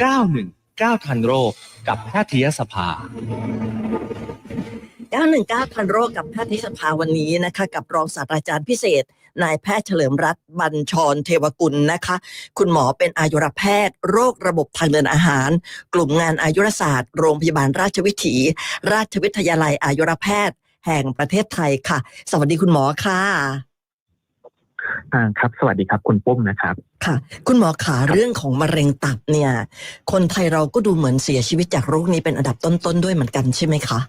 919 ทันโรคกับแพทยสภา 919 ทันโรคกับแพทยสภาวันนี้นะคะกับรองศาสตราจารย์พิเศษนายแพทย์เฉลิมรัตน์บัญชรเทวกุลนะคะ คุณหมอเป็นอายุรแพทย์ โรคระบบทางเดินอาหาร กลุ่มงานอายุรศาสตร์ โรงพยาบาลราชวิถี ราชวิทยาลัยอายุรแพทย์ แห่งประเทศไทยค่ะ สวัสดีคุณหมอค่ะ ครับ สวัสดีครับ คุณปุ้มนะครับ ค่ะ คุณหมอขาเรื่องของมะเร็งตับเนี่ย คนไทยเราก็ดูเหมือนเสียชีวิตจากโรคนี้เป็นอันดับต้นๆด้วยเหมือนกันใช่ไหมคะ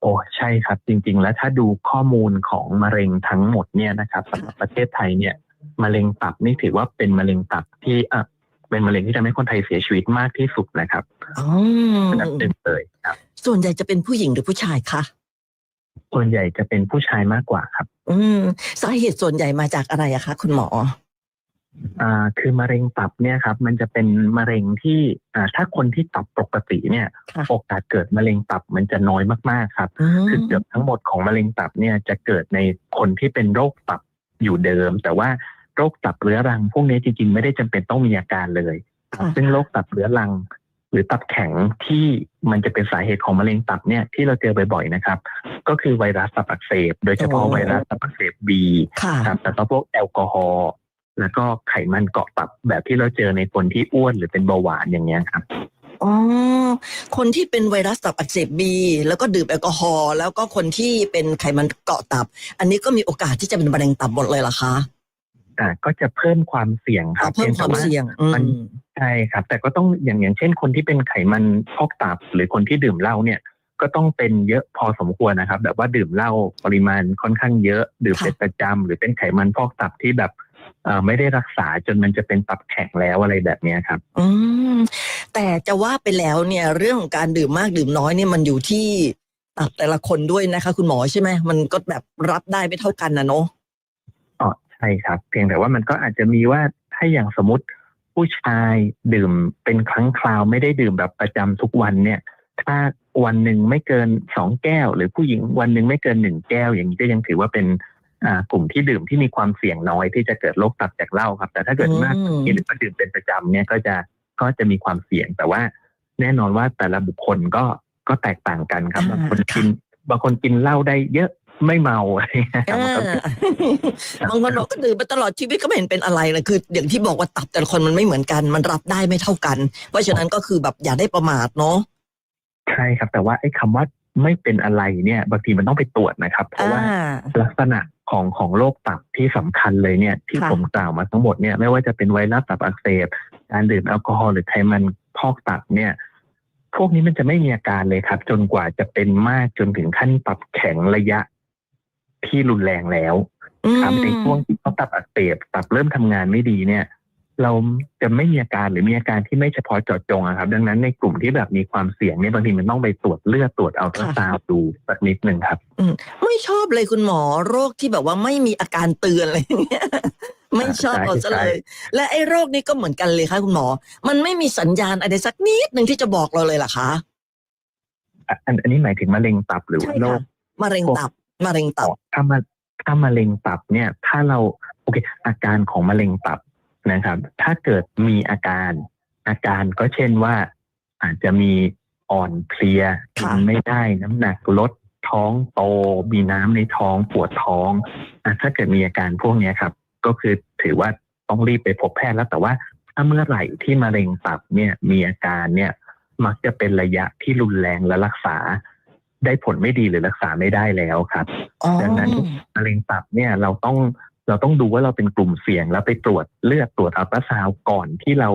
โอ้ใช่ครับ จริง ๆ แล้วถ้าดูข้อมูลของมะเร็งทั้งหมดเนี่ยนะครับสำหรับประเทศไทยเนี่ยมะเร็งตับนี่ถือว่าเป็นมะเร็งตับที่อะเป็นมะเร็งที่ทำให้คนไทยเสียชีวิตมากที่สุดนะครับอ๋ออันดับหนึ่งเลยครับ ส่วนใหญ่จะเป็นผู้หญิงหรือผู้ชายคะ ส่วนใหญ่จะเป็นผู้ชายมากกว่าครับ อืมสาเหตุส่วนใหญ่มาจากอะไรอะคะ คุณหมอ อ่าคือมะเร็งตับเนี่ยครับ มันจะเป็นมะเร็งที่อ่าถ้าคนที่ตับปกติเนี่ย ค่ะ โอกาสเกิดมะเร็งตับมันจะน้อยมากๆครับ คือเกือบทั้งหมดของมะเร็งตับเนี่ยจะเกิดในคนที่เป็นโรคตับอยู่เดิม แต่ว่าโรคตับเรื้อรัง พวกนี้จริงๆ ไม่ได้จำเป็นต้องมีอาการเลย ค่ะ ซึ่งโรคตับเรื้อรังห รือตับแข็งที่มันจะเป็นสาเหตุของมะเร็งตับเนี่ยที่เราเจอบ่อยๆนะครับ ก็คือไวรัสตับอักเสบ โดยเฉพาะไวรัสตับอักเสบบีค่ะครับแล้วก็พวกแอลกอฮอล์แล้วก็ไขมันเกาะตับแบบที่เราเจอในคนที่อ้วนหรือเป็นเบาหวานอย่างเงี้ยครับอ๋อ คนที่เป็นไวรัสตับอักเสบบี แล้วก็ดื่มแอลกอฮอล์แล้วก็คนที่เป็นไขมันเกาะตับ อันนี้ก็มีโอกาสที่จะเป็นมะเร็งตับหมดเลยเหรอคะ อ่าก็จะเพิ่มความเสี่ยงคอ๋รัอบเพิ่มความพียงแต่เสี่ยงอืมันมใช่ครับ แต่ก็ต้องอย่างอย่างเช่น คนที่เป็นไขมันพอกตับ หรือคนที่ดื่มเหล้าเนี่ย ก็ต้องเป็นเยอะพอสมควรนะครับ แบบว่าดื่มเหล้าปริมาณค่อนข้างเยอะ ดื่มค่ะเป็นประจำหรือเป็นไขมันพอกตับที่แบบเอ่อไม่ได้รักษาจนมันจะเป็นตับแข็งแล้วอะไรแบบเนี้ยครับ อืมแต่จะว่าไปแล้วเนี่ย เรื่องของการดื่มมากดื่มน้อยเนี่ยมันอยู่ที่ตับแต่ละคนด้วยนะคะ คุณหมอใช่ไหมมันก็แบบรับได้ไม่เท่ากันนะเนาะอ๋อใช่ครับ เพียงแต่ว่ามันก็อาจจะมีว่าถ้าอย่างสมมติผู้ชายดื่มเป็นครั้งคราวไม่ได้ดื่มแบบประจำทุกวันเนี่ย ถ้าวันหนึ่งไม่เกินสองแก้ว หรือผู้หญิงวันหนึ่งไม่เกินหนึ่งแก้ว อย่างนี้ก็ยังถือว่าเป็นอ่ากลุ่มที่ดื่มที่มีความเสี่ยงน้อยที่จะเกิดโรคตับจากเหล้าครับ แต่ถ้าเกิดมากกว่านี้หรือว่าดื่มเป็นประจำเนี่ยก็จะก็จะมีความเสี่ยง แต่ว่าแน่นอนว่าแต่ละบุคคลก็ก็แตกต่างกันครับบางคนกินบางคนกินเหล้าได้เยอะ ไม่เมาอะไรอย่างเงี้ยครับอ่ามันก็บางคนบอกก็ดื่มมาตลอดชีวิตก็ไม่เห็นเป็นอะไรเลยคือ อย่างที่บอกว่าตับแต่ละคนมันไม่เหมือนกัน มันรับได้ไม่เท่ากัน เพราะฉะนั้นก็คือแบบอย่าได้ประมาทเนาะใช่ครับ แต่ว่าไอ้คำว่าไม่เป็นอะไรเนี่ย บางทีมันต้องไปตรวจนะครับ เพราะว่าอ่าลักษณะของของโรคตับที่สำคัญเลยเนี่ย ที่ค่ะผมกล่าวมาทั้งหมดเนี่ย ไม่ว่าจะเป็นไวรัสตับอักเสบการดื่มแอลกอฮอล์หรือไขมันพอกตับเนี่ยพวกนี้มันจะไม่มีอาการเลยครับ จนกว่าจะเป็นมากจนถึงขั้นตับแข็งระยะ ที่รุนแรงแล้วอืมครับในช่วงที่เขาตับอักเสบตับเริ่มทำงานไม่ดีเนี่ย เราจะไม่มีอาการหรือมีอาการที่ไม่เฉพาะเจาะจงอะครับ ดังนั้นในกลุ่มที่แบบมีความเสี่ยงเนี่ยบางทีมันต้องไปตรวจเลือดตรวจอัลตราซาวด์ดูสักนิดหนึ่งครับไม่ชอบเลยคุณหมอโรคที่แบบว่าไม่มีอาการเตือนอะไรอย่างเงี้ยไม่ชอบใช่เอาซะเลยใช่และไอ้โรคนี้ก็เหมือนกันเลยค่ะคุณหมอ มันไม่มีสัญญาณอะไรสักนิดหนึ่งที่จะบอกเราเลยเหรอคะอะอันอันนี้หมายถึงมะเร็งตับหรือว่าใช่โรค่ะคมะเร็งตับ มะเร็งตับถ้ามาถ้ามะเร็งตับเนี่ย ถ้าเราโอเคอาการของมะเร็งตับนะครับ ถ้าเกิดมีอาการอาการก็เช่นว่า อาจจะมีอ่อนเพลียกิค่ะนไม่ได้น้ำหนักลดท้องโตมีน้ำในท้องปวดท้องอะถ้าเกิดมีอาการพวกเนี้ยครับ ก็คือถือว่าต้องรีบไปพบแพทย์แล้วแต่ว่าถ้าเมื่อไหร่ที่มะเร็งตับเนี่ยมีอาการเนี่ยมักจะเป็นระยะที่รุนแรงและรักษา ได้ผลไม่ดีหรือรักษาไม่ได้แล้วครับอ๋อดังนั้นมะเร็งตับเนี่ยเราต้องเราต้องดูว่าเราเป็นกลุ่มเสี่ยงแล้วไปตรวจเลือดตรวจอัลตราซาวด์ก่อนที่เรา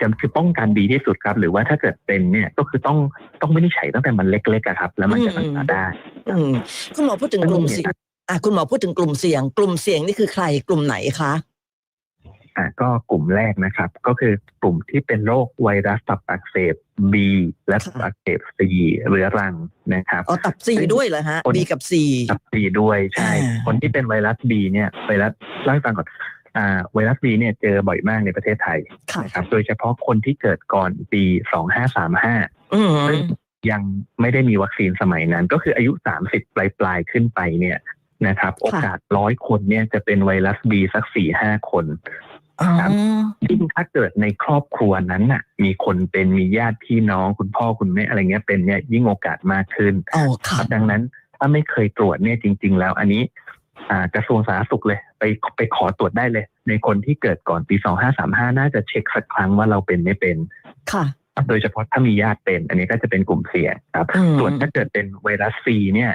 จะคือป้องกันดีที่สุดครับ หรือว่าถ้าเกิดเป็นเนี่ยก็คือต้องต้องไม่ได้ใช้ตั้งแต่มันเล็กๆอะครับ แล้วมันจะรักษาได้อืมคุณหมอพูดถึงกลุ่มเสี่ยงอะคุณหมอพูดถึงกลุ่มเสี่ยง กลุ่มเสี่ยงนี่คือใครกลุ่มไหนคะ อะก็กลุ่มแรกนะครับ ก็คือกลุ่มที่เป็นโรคไวรัสตับอักเสบ B และตับอักเสบ C เรื้อรังนะครับอ๋อตับสี่ด้วยเหรอฮะคนบีกับสี่ตับ B ด้วยใช่อ่าคนที่เป็นไวรัส B เนี่ยไวรัสเล่าให้ฟังก่อนอ่าไวรัส B เนี่ยเจอบ่อยมากในประเทศไทยค่ะนะครับโดยเฉพาะคนที่เกิดก่อนปี2535อืมซึ่งยังไม่ได้มีวัคซีนสมัยนั้น ก็คืออายุ30ปลายปลายๆขึ้นไปเนี่ยนะครับ โอกาสร้อยคนเนี่ยจะเป็นไวรัสบีสักสี่ห้าคนอ๋อ ครับยิ่งถ้าเกิดในครอบครัวนั้นน่ะ มีคนเป็นมีญาติพี่น้องคุณพ่อคุณแม่อะไรเงี้ยเป็นเนี่ยยิ่งโอกาสมากขึ้นอ๋อคค่ะรับดังนั้นถ้าไม่เคยตรวจเนี่ยจริง ๆ แล้ว อันนี้อ่ากระทรวงสาธารณสุขเลย ไปไปขอตรวจได้เลย ในคนที่เกิดก่อนปี2535น่าจะเช็คสักครั้งว่าเราเป็นไม่เป็นค่ะครับโดยเฉพาะถ้ามีญาติเป็น อันนี้ก็จะเป็นกลุ่มเสี่ยงครับอืมส่วนถ้าเกิดเป็นไวรัสซีเนี่ย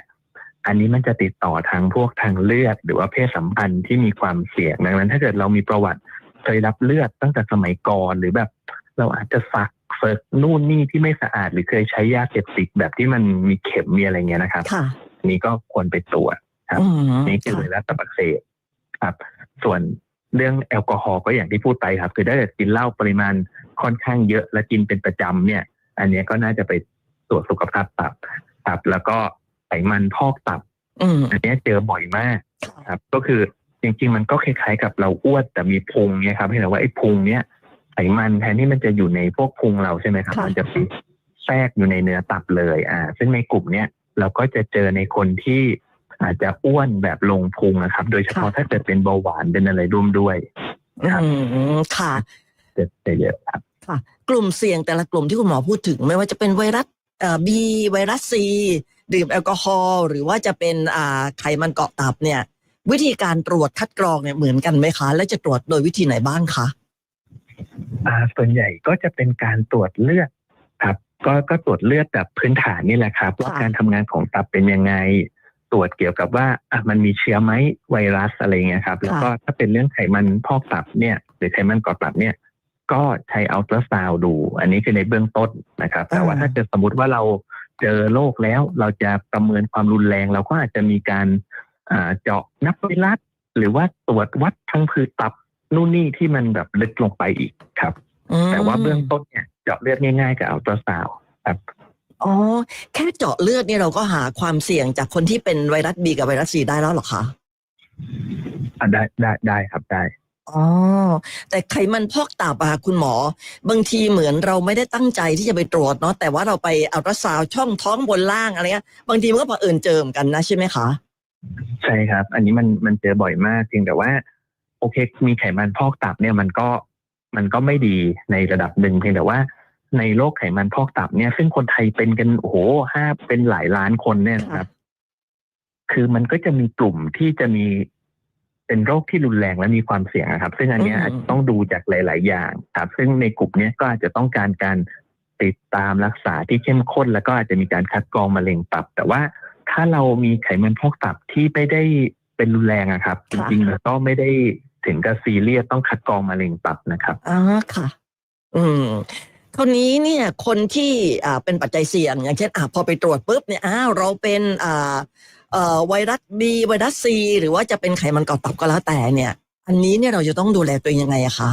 อันนี้มันจะติดต่อทางพวกทางเลือดหรือว่าเพศสัมพันธ์ที่มีความเสี่ยงดังนั้น ถ้าเกิดเรามีประวัติ เคยรับเลือดตั้งแต่สมัยก่อนหรือแบบ เราอาจจะสักเฟิกนู่นนี่ที่ไม่สะอาด หรือเคยใช้ยาเสพติดแบบที่มันมีเข็มมีอะไรเงี้ยนะครับค่ะอันนี้ก็ควรไปตรวจครับอืมนี่คือไวรัสตับอักเสบครับ ส่วนเรื่องแอลกอฮอล์ก็อย่างที่พูดไปครับ คือถ้าเกิดกินเหล้าปริมาณค่อนข้างเยอะและกินเป็นประจำเนี่ย อันเนี้ยก็น่าจะไปตรวจสุขภาพตับครับ แล้วก็ไขมันพอกตับอืมอันเนี้ยเจอบ่อยมากครับ ก็คือ จริง ๆ มันก็คล้ายๆกับเราอ้วนแต่มีพุงเนี่ยครับเพียงแต่ว่าไอ้พุงเนี้ยไขมันแทนที่มันจะอยู่ในพวกพุงเราใช่ไหมครับค่ะมันจะไปแทรกอยู่ในเนื้อตับเลยอ่า ซึ่งในกลุ่มเนี้ยเราก็จะเจอในคนที่อาจจะอ้วนแบบลงพุงนะครับ โดยเฉพาะถ้าเกิดเป็นเบาหวานเป็นอะไรร่วมด้วยครับอืมค่ะจะจะเยอะครับกลุ่มเสี่ยงแต่ละกลุ่มที่คุณหมอพูดถึง ไม่ว่าจะเป็นไวรัสเอ่อบีไวรัสซีดื่มแอลกอฮอล์หรือว่าจะเป็นอ่าไขมันเกาะตับเนี่ย วิธีการตรวจคัดกรองเนี่ยเหมือนกันไหมคะ และจะตรวจโดยวิธีไหนบ้างคะอ่าส่วนใหญ่ก็จะเป็นการตรวจเลือดครับ ก็ก็ตรวจเลือดแบบพื้นฐานนี่แหละครับว่าการทำงานของตับเป็นยังไง ตรวจเกี่ยวกับว่าอะมันมีเชื้อไหมไวรัสอะไรเงี้ยครับ แล้วก็ถ้าเป็นเรื่องไขมันพอกตับเนี่ย หรือไขมันเกาะตับเนี่ย ก็ใช้อัลตราซาวดู อันนี้คือในเบื้องต้นนะครับ แต่ว่าถ้าเกิดสมมติว่าเราเจอโรคแล้วเราจะประเมินความรุนแรง เราก็อาจจะมีการอ่า เจาะนับไวรัสหรือว่าตรวจวัดทั้งผือตับนู่นนี่ที่มันแบบลึกลงไปอีกครับอืมแต่ว่าเบื้องต้นเนี่ยเจาะเลือดง่ายๆกับอัลตราซาวด์ครับอ๋อแค่เจาะเลือดเนี่ยเราก็หาความเสี่ยงจากคนที่เป็นไวรัสบีกับไวรัสซีได้แล้วเหรอคะอะได้ได้ได้ครับได้อ๋อแต่ไขมันพอกตับอะคุณหมอ บางทีเหมือนเราไม่ได้ตั้งใจที่จะไปตรวจเนาะแต่ว่าเราไปอัลตราซาวด์ช่องท้องบนล่างอะไรเงี้ยบางทีมันก็เผอิญเจอเหมือนกันนะใช่ไหมคะ ใช่ครับ อันนี้มันมันเจอบ่อยมากเพียงแต่ว่า โอเค มีไขมันพอกตับเนี่ยมันก็มันก็ไม่ดีในระดับหนึ่งเพียงแต่ว่าในโรคไขมันพอกตับเนี่ย ซึ่งคนไทยเป็นกันโอ้โหห้าเป็นหลายล้านคนเนี่ยนะครับ คือมันก็จะมีกลุ่มที่จะมีเป็นโรคที่รุนแรงและมีความเสี่ยงอะครับ ซึ่งอันเนี้ยอืมอาจจะต้องดูจากหลาย ๆ อย่างครับ ซึ่งในกลุ่มเนี้ยก็อาจจะต้องการการติดตามรักษาที่เข้มข้น แล้วก็อาจจะมีการคัดกรองมะเร็งตับ แต่ว่า ถ้าเรามีไขมันพอกตับที่ไม่ได้เป็นรุนแรงอะครับจค่ะริงๆแล้วก็ไม่ได้ถึงกับซีเรียสต้องคัดกรองมะเร็งตับนะครับอ๋อค่ะ อืมคราวนี้เนี่ยคนที่อ่าเป็นปัจจัยเสี่ยง อย่างเช่นอ่าพอไปตรวจปุ๊บเนี่ยอ้าวเราเป็นอ่าเอ่อไวรัสบีไวรัสซีหรือว่าจะเป็นไขมันเกาะตับก็แล้วแต่เนี่ย อันนี้เนี่ยเราจะต้องดูแลตัวเองยังไงอะคะ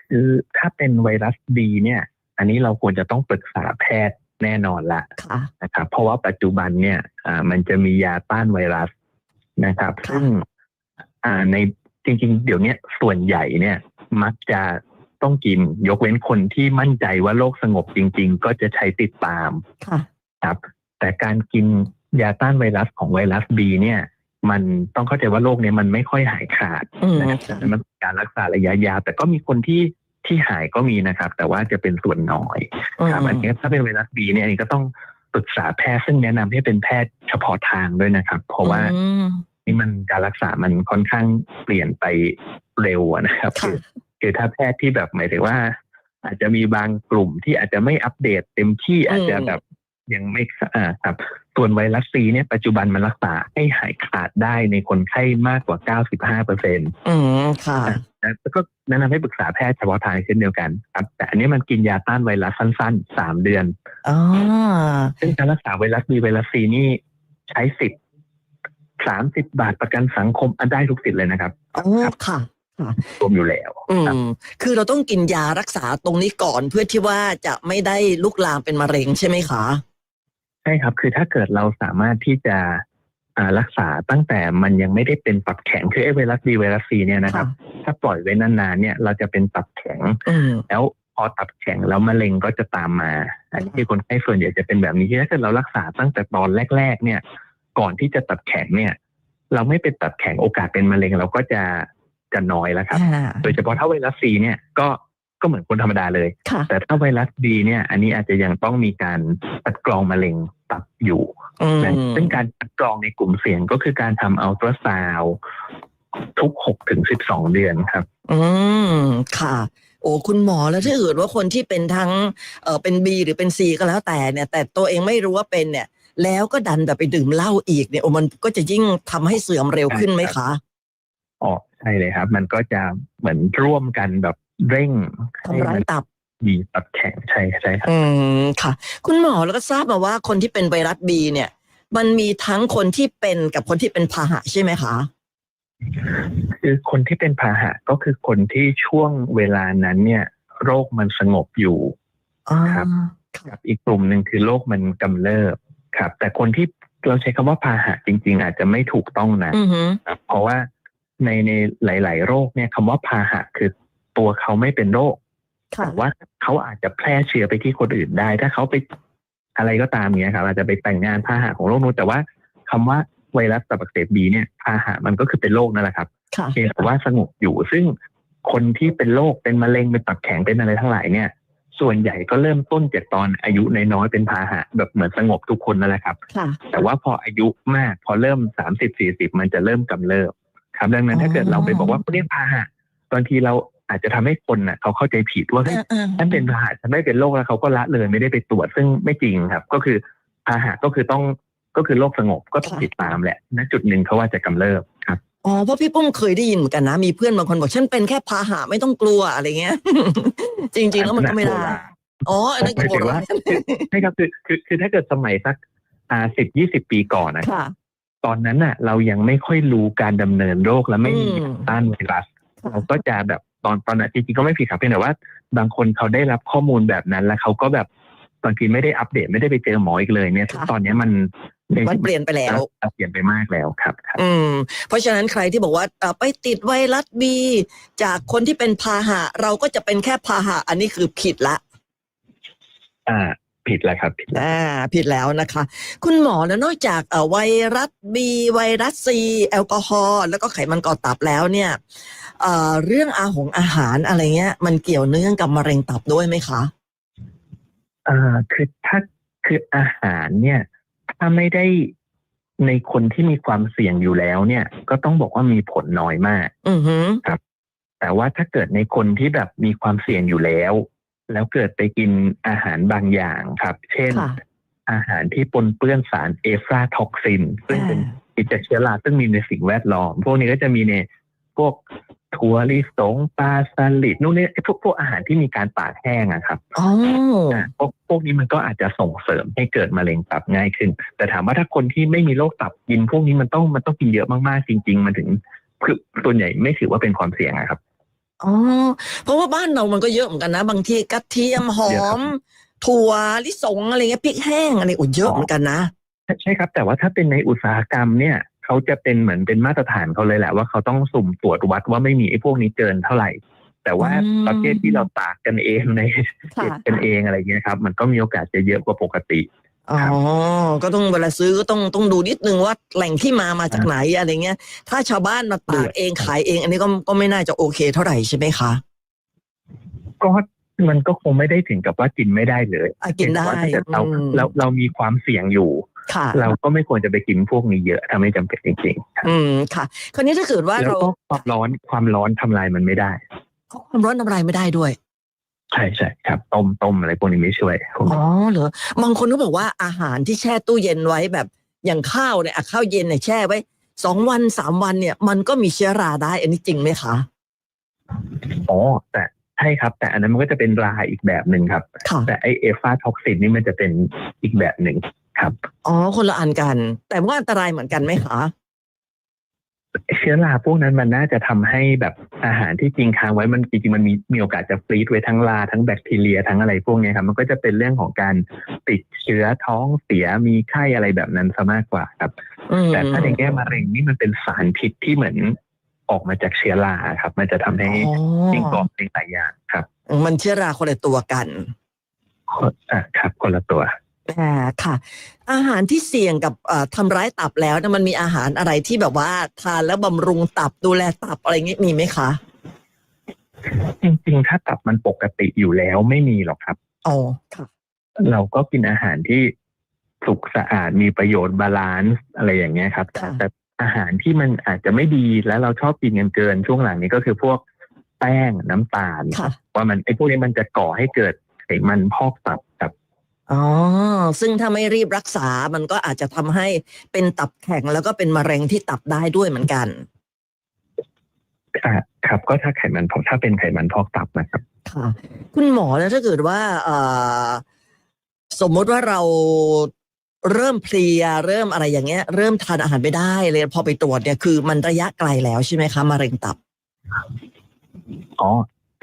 คือถ้าเป็นไวรัสบีเนี่ย อันนี้เราควรจะต้องปรึกษาแพทย์ แน่นอนละค่ะนะครับ เพราะว่าปัจจุบันเนี่ยอ่ามันจะมียาต้านไวรัสนะครับค่ะซึ่งอ่าในจริง ๆ เดี๋ยวเนี้ยส่วนใหญ่เนี่ย มักจะต้องกินยกเว้นคนที่มั่นใจว่าโรคสงบจริง ๆ ก็จะใช้ติดตามค่ะครับ แต่การกินยาต้านไวรัสของไวรัสบีเนี่ย มันต้องเข้าใจว่าโรคเนี้ยมันไม่ค่อยหายขาดอืมนะครับค่ะมันเป็นการรักษาระยะยาวแต่ก็มีคนที่ ที่หายก็มีนะครับ แต่ว่าจะเป็นส่วนน้อยครับอันนี้ถ้าเป็นไวรัสบีเนี่ยอันนี้ก็ต้องปรึกษาแพทย์ซึ่งแนะนำให้เป็นแพทย์เฉพาะทางด้วยนะครับ เพราะว่าอืมนี่มันการรักษามันค่อนข้างเปลี่ยนไปเร็วอะนะครับค่ะคือคือถ้าแพทย์ที่แบบหมายถึงว่า อาจจะมีบางกลุ่มที่อาจจะไม่อัปเดตเต็มที่อาจจะแบบยังไม่อ่าครับ ส่วนไวรัสซีเนี่ยปัจจุบันมันรักษาให้หายขาดได้ในคนไข้มากกว่า 95เปอร์เซ็นต์อืมค่ะแล้วก็แนะนำให้ปรึกษาแพทย์เฉพาะทางเช่นเดียวกันครับแต่อันนี้มันกินยาต้านไวรัสสั้นๆ3เดือนอ๋อซึ่งการรักษาไวรัสบีไวรัสซีนี่ใช้สิทธิ์สามสิบบาทประกันสังคมอันได้ทุกสิทธิ์เลยนะครับอ๋อค่ะรวมอยู่แล้ว อืครับมคือเราต้องกินยารักษาตรงนี้ก่อนเพื่อที่ว่าจะไม่ได้ลุกลามเป็นมะเร็งใช่ไหมคะ ใช่ครับ คือถ้าเกิดเราสามารถที่จะอ่ารักษาตั้งแต่มันยังไม่ได้เป็นตับแข็งคือไอ้ไวรัสบีไวรัสซีเนี่ยนะครับ ถ้าปล่อยไว้นานๆเนี่ย เราจะเป็นตับแข็งอืมแล้วพอตับแข็งแล้วมะเร็งก็จะตามมาอันนี้คือคนไข้ส่วนใหญ่จะเป็นแบบนี้ที่ถ้าเกิดเรารักษาตั้งแต่ตอนแรก ๆ เนี่ย ก่อนที่จะตับแข็งเนี่ย เราไม่เป็นตับแข็งโอกาสเป็นมะเร็งเราก็จะจะน้อยแล้วครับอ่าโดยเฉพาะถ้าไวรัสซีเนี่ยก็ ก็เหมือนคนธรรมดาเลยค่ะแต่ถ้าไวรัสบีเนี่ย อันนี้อาจจะยังต้องมีการคัดกรองมะเร็งตับอยู่อืมนะซึ่งการคัดกรองในกลุ่มเสี่ยงก็คือการทำอัลตราซาวทุกหกถึงสิบสองเดือนครับ อืมค่ะ โอ้คุณหมอแล้วถ้าเกิดว่าคนที่เป็นทั้งเออเป็นบีหรือเป็นซีก็แล้วแต่เนี่ย แต่ตัวเองไม่รู้ว่าเป็นเนี่ย แล้วก็ดันแบบไปดื่มเหล้าอีกเนี่ยโอ้มันก็จะยิ่งทำให้เสื่อมเร็วขึ้นไหมคะอ๋อใช่เลยครับ มันก็จะเหมือนร่วมกันแบบ เร่งให้ทำร้ามัยนตับมีตับแข็งใช่ใช่ครับอืมค่ะ คุณหมอแล้วก็ทราบมาว่าคนที่เป็นไวรัสบีเนี่ย มันมีทั้งคนที่เป็นกับคนที่เป็นพาหะใช่ไหมคะคือคนที่เป็นพาหะก็คือคนที่ช่วงเวลานั้นเนี่ย โรคมันสงบอยู่อ๋อครับกับอีกกลุ่มหนึ่งคือโรคมันกำเริบครับ แต่คนที่เราใช้คำว่าพาหะจริง ๆ อาจจะไม่ถูกต้องนะอือหือครับเพราะว่าในในหลาย ๆ โรคเนี่ยคำว่าพาหะคือ ตัวเขาไม่เป็นโรคค่ะแต่ว่าเขาอาจจะแพร่เชื้อไปที่คนอื่นได้ ถ้าเขาไปอะไรก็ตามเนี้ยครับอาจจะไปแต่งงานพาหะของโรคนู้นแต่ว่าคำว่าไวรัสตับอักเสบบีเนี่ยพาหะมันก็คือเป็นโรคนั่นแหละครับค่ะเพียงแต่ว่าสงบอยู่ซึ่งคนที่เป็นโรคเป็นมะเร็งเป็นตับแข็งเป็นอะไรทั้งหลายเนี่ย ส่วนใหญ่ก็เริ่มต้นจากตอนอายุน้อยๆเป็นพาหะแบบเหมือนสงบทุกคนนั่นแหละครับค่ะแต่ว่าพออายุมากพอเริ่มสามสิบสี่สิบมันจะเริ่มกำเริบครับดังนั้นอ๋อถ้าเกิดเราไปบอกว่าเรียกพาหะบางทีเรา อาจจะทำให้คนน่ะเขาเข้าใจผิดว่าเฮ้ยอ่าฉันเป็นพาหะฉันไม่เป็นโรคแล้วเขาก็ละเลยไม่ได้ไปตรวจซึ่งไม่จริงครับ ก็คือพาหะก็คือต้องก็คือโรคสงบก็ต้องติดตามแหละณจุดหนึ่งเขาว่าจะกำเริบครับอ๋อเพราะพี่ปุ้มเคยได้ยินเหมือนกันนะมีเพื่อนบางคนบอกฉันเป็นแค่พาหะไม่ต้องกลัวอะไรเงี้ย จริง ๆ แล้วมันก็ไม่ได้อ๋ออันนั้นก็โบราณใช่ครับคือคือคือถ้าเกิดสมัยสักอ่าสิบยี่สิบปีก่อนนะค่ะตอนนั้นน่ะ เรายังไม่ค่อยรู้การดำเนินโรคและไม่มีอืมต้านไวรัสค่ะเราก็จะแบบ ตอนตอนนั้นจริงๆก็ไม่ผิดครับเพียงแต่ว่า บางคนเขาได้รับข้อมูลแบบนั้น แล้วเขาก็แบบบางทีไม่ได้อัปเดตไม่ได้ไปเจอหมออีกเลยเนี่ยซึ่งตอนเนี้ยมันมันเปลี่ยนไปแล้ว เปลี่ยนไปมากแล้วครับครับอืมเพราะฉะนั้นใครที่บอกว่าเอ่อไปติดไวรัสบีจากคนที่เป็นพาหะ เราก็จะเป็นแค่พาหะ อันนี้คือผิดละ อ่า ผิดแล้วครับผิดแล้วอ่าผิดแล้วนะคะ คุณหมอแล้วนอกจากเอ่อไวรัสบีไวรัสซีแอลกอฮอล์แล้วก็ไขมันก่อตับแล้วเนี่ยเอ่อเรื่องอาหงอาหารอะไรเงี้ย มันเกี่ยวเนื่องกับมะเร็งตับด้วยไหมคะอ่าคือถ้าคืออาหารเนี่ย ถ้าไม่ได้ในคนที่มีความเสี่ยงอยู่แล้วเนี่ย ก็ต้องบอกว่ามีผลน้อยมาก อือหือแต่ว่าถ้าเกิดในคนที่แบบมีความเสี่ยงอยู่แล้ว แล้วเกิดไปกินอาหารบางอย่างครับ เช่น ค่ะ อาหารที่ปนเปื้อนสารเอฟราท็อกซิน ซึ่งเป็นกิจเชื้อราซึ่งมีในสิ่งแวดล้อม พวกนี้ก็จะมีในพวกถั่วลิสงปลาสลิดนู่นนี่ไอ้พวกพวกอาหารที่มีการตากแห้งอะครับ อ๋อ อะพวกพวกนี้มันก็อาจจะส่งเสริมให้เกิดมะเร็งตับง่ายขึ้น แต่ถามว่าถ้าคนที่ไม่มีโรคตับกิน พวกนี้มันต้องมันต้องกินเยอะมากๆจริง ๆ มันถึงคือส่วนใหญ่ไม่ถือว่าเป็นความเสี่ยงอะครับ อ๋อ เพราะว่าบ้านเรามันก็เยอะเหมือนกันนะ บางทีกระเทียมหอเยอะครับ ม ถั่วลิสงอะไรเงี้ยพริกแห้งอะไรโอ้เยอะเหมือนกันนะ ใช่ใช่ครับ แต่ว่าถ้าเป็นในอุตสาหกรรมเนี่ยเขาจะเป็นเหมือนเป็นมาตรฐานเขาเลยแหละว่าเขาต้องสุ่มตรวจวัดว่าไม่มีไอ้พวกนี้เกินเท่าไหร่ แต่ว่าอืม ประเภทที่เราตากกันเองในค่ะ เก็บกันเองอะไรเงี้ยครับ มันก็มีโอกาสจะเยอะกว่าปกติ อ๋อ ก็ต้องเวลาซื้อก็ต้องต้องดูนิดนึงว่าแหล่งที่มามาจากไหนอะไรเงี้ย ถ้าชาวบ้านมาตากเองขายเอง อันนี้ก็ก็ไม่น่าจะโอเคเท่าไหร่ใช่ไหมคะก็มันก็คงไม่ได้ถึงกับว่ากินไม่ได้เลยอะกินได้แต่ว่าถ้าเกิดเราอืมเราเรามีความเสี่ยงอยู่ ค่ะ เราก็ไม่ควรจะไปกินพวกนี้เยอะถ้าไม่จำเป็นจริงๆครับอืมค่ะ คราวนี้ถ้าเกิดว่าแล้วเราก็ความร้อนความร้อนทำลายมันไม่ได้ ความร้อนทำลายไม่ได้ด้วย ใช่ใช่ครับ ต้มต้มอะไรพวกนี้ไม่ช่วยพวกอ๋นี้อเหรอบางคนก็บอกว่าอาหารที่แช่ตู้เย็นไว้แบบ อย่างข้าวเนี่ยอะข้าวเย็นเนี่ยแช่ไว้สองวันสามวันเนี่ย มันก็มีเชื้อราได้ อันนี้จริงไหมคะอ๋อแต่ใช่ครับ แต่อันนั้นมันก็จะเป็นราอีกแบบหนึ่งครับ ค่ะแต่ไอเอฟาท็อกซินนี่มันจะเป็นอีกแบบหนึ่งครับ อ๋อคนละอันกัน แต่ว่าอันตรายเหมือนกันไหมคะ เชื้อราพวกนั้นมันน่าจะทำให้แบบอาหารที่จริงค้างไว้มันจริงๆมันมีมีโอกาสจะฟรีดไว้ทั้งราทั้งแบคทีเรียทั้งอะไรพวกเนี้ยครับมันก็จะเป็นเรื่องของการติดเชื้อท้องเสียมีไข้อะไรแบบนั้นซะมากกว่าครับอืมแต่ถ้าในแง่มะเร็งนี่มันเป็นสารพิษที่เหมือนออกมาจากเชื้อราครับ มันจะทำให้อ๋อสิ่งก่อมเป็นหลายอย่างครับ มันเชื้อราคนละตัวกันอะครับ คนละตัว อ่าค่ะ อาหารที่เสี่ยงกับเอ่อทำร้ายตับแล้วนะมันมีอาหารอะไรที่แบบว่า ทานแล้วบำรุงตับดูแลตับอะไรเงี้ยมีไหมคะจริงๆ ถ้าตับมันปกติอยู่แล้วไม่มีหรอกครับอ๋อค่ะ เราก็กินอาหารที่สุกสะอาดมีประโยชน์บาลานซ์อะไรอย่างเงี้ยครับค่ะแต่อาหารที่มันอาจจะไม่ดีแล้วเราชอบกินกันเกินช่วงหลังนี้ก็คือพวกแป้งน้ำตาลค่ะว่ามันไอ้พวกนี้มันจะก่อให้เกิดไขมันพอกตับครับ อ๋อ ซึ่งถ้าไม่รีบรักษา มันก็อาจจะทำให้เป็นตับแข็งแล้วก็เป็นมะเร็งที่ตับได้ด้วยเหมือนกันอะครับ ก็ถ้าไขมันพอกถ้าเป็นไขมันพอกตับนะครับ ค่ะ คุณหมอแล้วถ้าเกิดว่าเอ่อสมมติว่าเราเริ่มเพลียเริ่มอะไรอย่างเงี้ย เริ่มทานอาหารไม่ได้เลยพอไปตรวจเนี่ยคือมันระยะไกลแล้วใช่ไหมคะมะเร็งตับ อ๋อ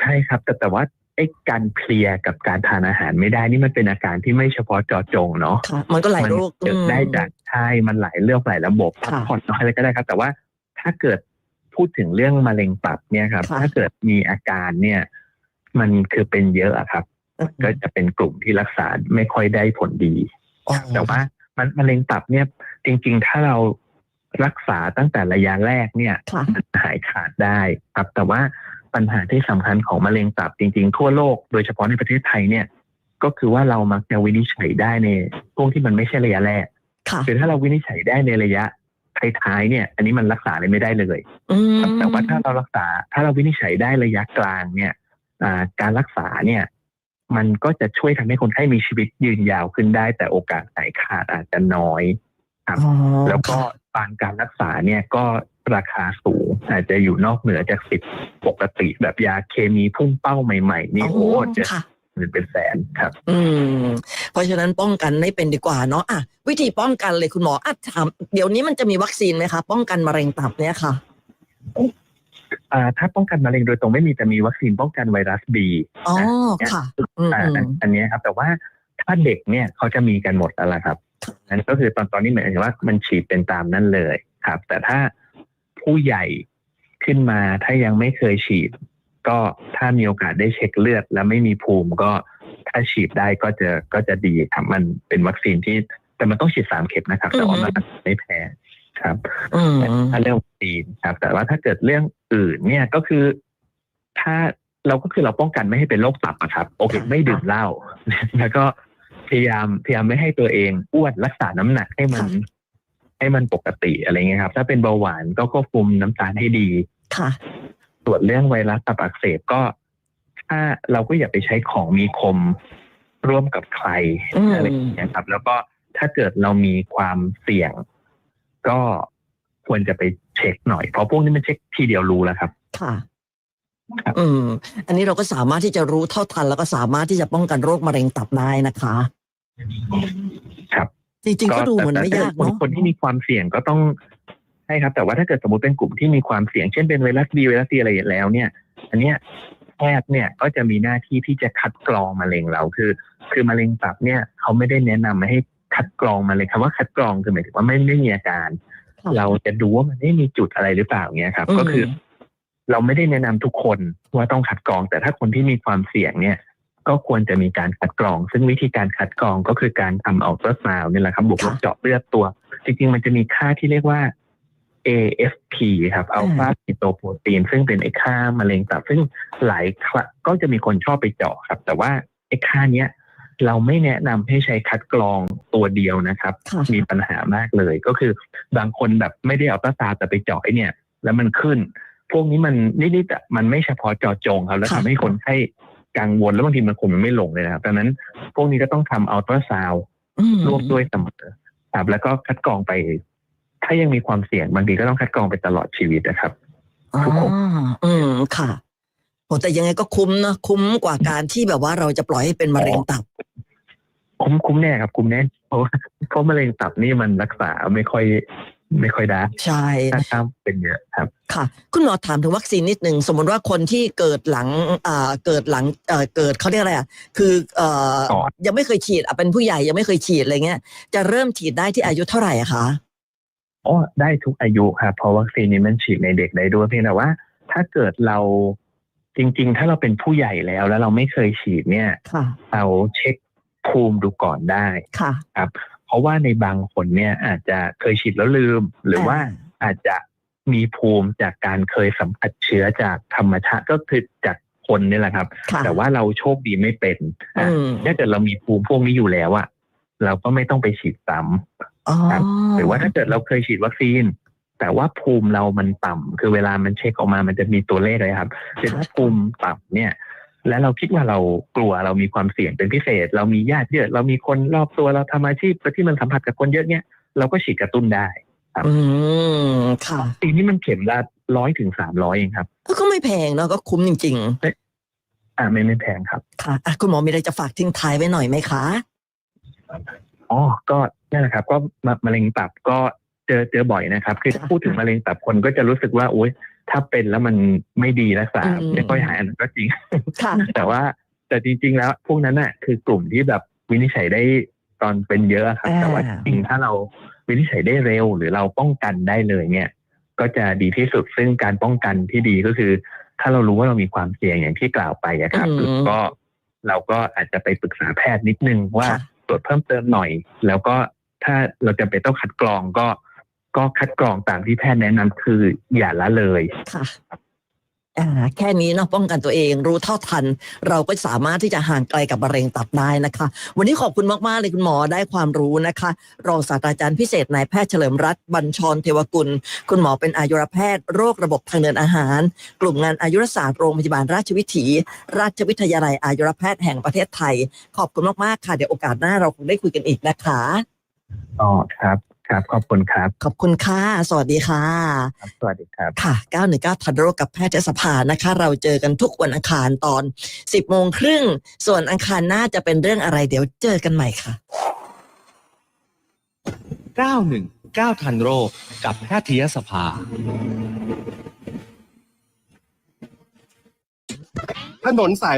ใช่ครับ แต่แต่ว่า ไอ้การเพลียกับการทานอาหารไม่ได้นี่มันเป็นอาการที่ไม่เฉพาะเจาะจงเนาะค่ะมันก็หลายโรคเกิดได้จากใช่มันหลายเรื่องหลายระบบพักค่ะผ่อนน้อยอะไรก็ได้ครับ แต่ว่าถ้าเกิดพูดถึงเรื่องมะเร็งตับเนี่ยครับค่ะถ้าเกิดมีอาการเนี่ย มันคือเป็นเยอะอะครับ ก็จะเป็นกลุ่มที่รักษาไม่ค่อยได้ผลดีอ๋อแต่ว่ามันมะเร็งตับเนี่ย จริง ๆ ถ้าเรารักษาตั้งแต่ระยะแรกเนี่ยค่ะหายขาดได้ครับแต่ว่า ปัญหาที่สำคัญของมะเร็งตับจริงๆ ทั่วโลกโดยเฉพาะในประเทศไทยเนี่ย ก็คือว่าเรามักจะวินิจฉัยได้ในช่วงที่มันไม่ใช่ระยะแรกค่ะคือถ้าเราวินิจฉัยได้ในระยะท้ายๆเนี่ย อันนี้มันรักษาอะไรไม่ได้เลยอืมครับแต่ว่าถ้าเรารักษา ถ้าเราวินิจฉัยได้ระยะกลางเนี่ยอ่าการรักษาเนี่ย มันก็จะช่วยทำให้คนไข้มีชีวิตยืนยาวขึ้นได้ แต่โอกาสหายขาดอาจจะน้อยครับอ๋อแล้วก็ค่ะปานการรักษาเนี่ยก็ราคาสูง อาจจะอยู่นอกเหนือจากสิทธิ์ปกติแบบยาเคมีพุ่งเป้าใหม่ๆ นี่โอ้จะค่ะหรือเป็นแสนครับ อืม เพราะฉะนั้นป้องกันไม่เป็นดีกว่าเนาะอะวิธีป้องกันเลยคุณหมออะถามเดี๋ยวนี้มันจะมีวัคซีนไหมคะป้องกันมะเร็งตับเนี่ยค่ะอ่าถ้าป้องกันมะเร็งโดยตรงไม่มีแต่มีวัคซีนป้องกันไวรัสบีอ๋อค่ะอืมอ่าอืมอันเนี้ยครับ แต่ว่าถ้าเด็กเนี่ยเขาจะมีกันหมดแล้วล่ะครับนั่นก็คือตอนตอนนี้เหมือนกับว่ามันฉีดเป็นตามนั้นเลยครับ แต่ถ้าผู้ใหญ่ ขึ้นมาถ้ายังไม่เคยฉีด ก็ถ้ามีโอกาสได้เช็คเลือด แล้วไม่มีภูมิก็ถ้าฉีดได้ก็จะก็จะดีครับ มันเป็นวัคซีนที่แต่มันต้องฉีดสามเข็มนะครับ แต่ว่ามันไม่แพ้ครับอืมถ้าเรื่องวัคซีนครับ แต่ว่าถ้าเกิดเรื่องอื่นเนี่ยก็คือ ถ้าเราก็คือเราป้องกันไม่ให้เป็นโรคตับอะครับ โอเคค่ะไม่ดื่มเหล้าแล้วก็พยายามพยายามไม่ให้ตัวเองอ้วนรักษาน้ำหนักให้มัน ให้มันปกติอะไรเงี้ยครับ ถ้าเป็นเบาหวานก็ควบคุมน้ำตาลให้ดีค่ะส่วนเรื่องไวรัสตับอักเสบก็ ถ้าเราก็อย่าไปใช้ของมีคมร่วมกับใครอืมอะไรอย่างเงี้ยครับ แล้วก็ถ้าเกิดเรามีความเสี่ยง ก็ควรจะไปเช็คหน่อย เพราะพวกนี้มันเช็คทีเดียวรู้แล้วครับ ค่ะครับอืม อันนี้เราก็สามารถที่จะรู้เท่าทันแล้วก็สามารถที่จะป้องกันโรคมะเร็งตับได้นะคะครับ จริงๆก็ดูเหมือนแต่ไม่แต่ยากคนเนาะคนที่มีความเสี่ยงก็ต้องใช่ครับ แต่ว่าถ้าเกิดสมมติเป็นกลุ่มที่มีความเสี่ยงเช่นเป็นไวรัสบีไวรัสซีอะไรแล้ว เนี่ย อันเนี้ยแพทย์เนี่ยก็จะมีหน้าที่ที่จะคัดกรองมะเร็งเราคือ คือมะเร็งตับเนี่ยเขาไม่ได้แนะนำมาให้คัดกรองมะเร็งคำว่าคัดกรองคือหมายถึงว่าไม่ไม่มีอาการค่ะเราจะดูว่ามันไม่มีจุดอะไรหรือเปล่าเงี้ยครับอืมก็คือ เราไม่ได้แนะนำทุกคนว่าต้องคัดกรอง แต่ถ้าคนที่มีความเสี่ยงเนี่ย ก็ควรจะมีการคัดกรอง ซึ่งวิธีการคัดกรองก็คือการทำอัลตราซาวน์นี่แหละครับบวกลบเจาะเลือดตัว จริงๆ มันจะมีค่าที่เรียกว่า AFP ครับอัลฟาซิโตโปรตีนซึ่งเป็นไอ้ค่ามะเร็งตับซึ่งหลายครั้งก็จะมีคนชอบไปเจาะครับ แต่ว่าไอ้ค่าเนี้ยเราไม่แนะนำให้ใช้คัดกรองตัวเดียวนะครับค่ะมีปัญหามากเลยก็คือบางคนแบบไม่ได้เอาตราซาวด์แต่ไปเจาะไอ้เนี่ย แล้วมันขึ้น พวกนี้มันนิดๆอะมันไม่เฉพาะเจาะจงครับ แล้วค่ะทำให้คนไข้ กังวลแล้วบางทีมันคงมันไม่ลงเลยนะครับดังนั้นพวกนี้ก็ต้องทำอัลตราซาวด์อืมร่วมด้วยเสมอครับแล้วก็คัดกรองไป ถ้ายังมีความเสี่ยงบางทีก็ต้องคัดกรองไปตลอดชีวิตนะครับอ๋อทุกคนอืมค่ะโหแต่ยังไงก็คุ้มนะคุ้มกว่าการที่แบบว่าเราจะปล่อยให้เป็นมะเร็งตับ คุ้มคุ้มแน่ครับ คุ้มแน่เพราะว่าเพราะมะเร็งตับนี่มันรักษาไม่ค่อย ไม่ค่อยได้ใช่ถ้าถ้าเป็นเยอะครับค่ะ คุณหมอถามถึงวัคซีนนิดหนึ่งสมมติว่าคนที่เกิดหลังอ่าเกิดหลังเอ่อเกิดเขาเรียกอะไรอะคือเอ่อก่อนยังไม่เคยฉีดอะเป็นผู้ใหญ่ยังไม่เคยฉีดอะไรเงี้ย จะเริ่มฉีดได้ที่อายุเท่าไหร่อะคะอ๋อได้ทุกอายุครับเพราะวัคซีนนี้มันฉีดในเด็กได้ด้วยเพียงแต่ว่า ถ้าเกิดเราจริง ๆ ถ้าเราเป็นผู้ใหญ่แล้วแล้วเราไม่เคยฉีดเนี่ยค่ะเราเช็คภูมิดูก่อนได้ค่ะ เพราะว่าในบางคนเนี่ยอาจจะเคยฉีดแล้วลืม หรือว่าอาจจะมีภูมิจากการเคยสัมผัสเชื้อจากธรรมชาติก็คือจากคนนี่แหละครับค่ะแต่ว่าเราโชคดีไม่เป็นอะอืมถ้าเกิดเรามีภูมิพวกนี้อยู่แล้วอะเราก็ไม่ต้องไปฉีดซ้ำอ๋อครับหรือว่าถ้าเกิดเราเคยฉีดวัคซีน แต่ว่าภูมิเรามันต่ำคือเวลามันเช็คออกมามันจะมีตัวเลขเลยครับคือถ้าภูมิต่ำเนี่ย แล้วเราคิดว่าเรากลัวเรามีความเสี่ยงเป็นพิเศษ เรามีญาติเยอะเรามีคนรอบตัวเราทำอาชีพที่มันสัมผัสกับคนเยอะเนี่ยเราก็ฉีดกระตุ้นได้อืมค่ะปีนี้มันเข็มละร้อยถึงสามร้อยเองครับก็ไม่แพงเนาะก็คุ้มจริงอ่าไม่ไม่แพงครับๆค่ะอะคุณหมอมีอะไรจะฝากทิ้งท้ายไว้หน่อยไหมคะอ๋อก็นั่นแหละครับ ก็มะมะเร็งตับก็ เจอเจอบ่อยนะครับ คือค่ะพูดถึงมะเร็งตับคนก็จะรู้สึกว่าโอ๊ยถ้าเป็นแล้วมันไม่ดีรักษาอืมไม่ค่อยหายอันนั้นก็จริงค่ะแต่ว่าแต่จริง ๆ แล้ว พวกนั้นน่ะคือกลุ่มที่แบบวินิจฉัยได้ตอนเป็นเยอะครับอ่าแต่ว่าจริงๆถ้าเราวินิจฉัยได้เร็ว หรือเราป้องกันได้เลยเนี่ย ก็จะดีที่สุดซึ่งการป้องกันที่ดีก็คือ ถ้าเรารู้ว่าเรามีความเสี่ยงอย่างที่กล่าวไปอะครับอืมก็เราก็อาจจะไปปรึกษาแพทย์นิดนึงว่าค่ะตรวจเพิ่มเติมหน่อย แล้วก็ถ้าเราจะเป็นต้องคัดกรองก็ ก็คัดกรองตามที่แพทย์แนะนำคืออย่าละเลยค่ะอ่าแค่นี้เนาะป้องกันตัวเองรู้เท่าทัน เราก็สามารถที่จะห่างไกลกับมะเร็งตับได้นะคะ วันนี้ขอบคุณมาก ๆ เลยคุณหมอได้ความรู้นะคะ รองศาสตราจารย์พิเศษนายแพทย์เฉลิมรัตน์บัญชรเทวกุล คุณหมอเป็นอายุรแพทย์โรคระบบทางเดินอาหาร กลุ่มงานอายุรศาสตร์โรงพยาบาลราชวิถี ราชวิทยาลัยอายุรแพทย์แห่งประเทศไทย ขอบคุณมาก ๆ ค่ะเดี๋ยวโอกาสหน้าเราคงได้คุยกันอีกนะคะอ๋อครับ ครับ ขอบคุณครับ ขอบคุณค่ะ สวัสดีค่ะครับสวัสดีครับ ค่ะ 919ทันโรคกับแพทยสภานะคะ เราเจอกันทุกวันอังคารตอน 10โมงครึ่ง ส่วนอังคารหน้าจะเป็นเรื่องอะไรเดี๋ยวเจอกันใหม่ค่ะ 919ทันโรคกับแพทยสภา ถนนสาย